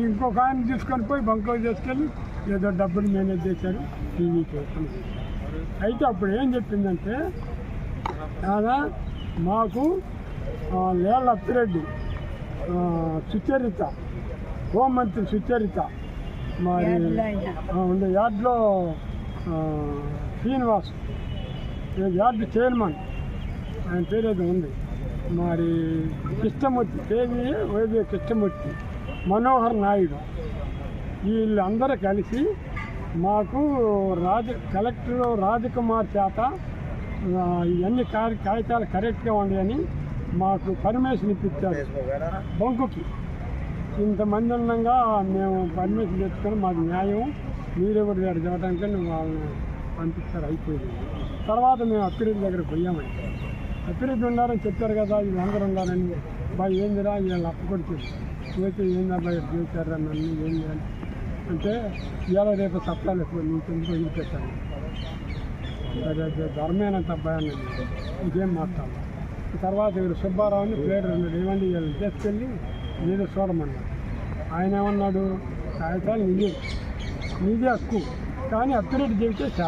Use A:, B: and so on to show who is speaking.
A: ఇంకొక ఆయన తీసుకొని పోయి బంకో చేసుకెళ్ళి ఏదో డబ్బులు మేనేజ్ చేశారు టీవీకి అయితే అప్పుడు ఏం చెప్పిందంటే దాదా మాకు లేళ్ళ లేళ్ళ అప్పిరెడ్డి సుచరిత హోంమంత్రి సుచరిత మరి ఉండే యార్డ్లో శ్రీనివాస్ ఈ యార్డ్ చైర్మన్ ఆయన పేరు ఏదో ఉంది. మరి కృష్ణమూర్తి కేవీ వైద్య కృష్ణమూర్తి మనోహర్ నాయుడు. వీళ్ళందరూ కలిసి మాకు రాజ కలెక్టర్ రాజకుమార్ చేత ఇవన్నీ కార్య కాగితాలు కరెక్ట్గా ఉన్నాయని మాకు పర్మిషన్ ఇప్పించారు. బొంకుకి ఇంతమంది ఉండగా మేము పర్మిషన్ తెచ్చుకొని మాకు న్యాయం మీరెవరు గారు చూడటానికి వాళ్ళని పంపిస్తారు అయిపోయింది. తర్వాత మేము అప్పిరెడ్డి దగ్గర పోయామండి. అప్పిరెడ్డి ఉన్నారని చెప్పారు కదా వీళ్ళందరూ ఉన్నారని. బాగా ఏందిరా వీళ్ళు అప్పుకొడుతుంది పోతే ఏందా బాయ్ నన్ను ఏం చేయాలి? అంటే ఇవాళ రేపు సప్తాలు నువ్వు నీకు ఎందుకు వదిలిపెట్టాను అదే ధర్మేనంత అబ్బాయి అన్నది మాట్లాడాలి తర్వాత వీడు సుబ్బారావుని ప్లేడర్ అన్నాడు ఏమండి వీళ్ళు తీసుకెళ్ళి నీదే చూడమన్నాడు. ఆయన ఏమన్నాడు? కాగితాలు నీదే నీదే హక్కు కానీ అప్పిరెడ్డి చెబితే చేత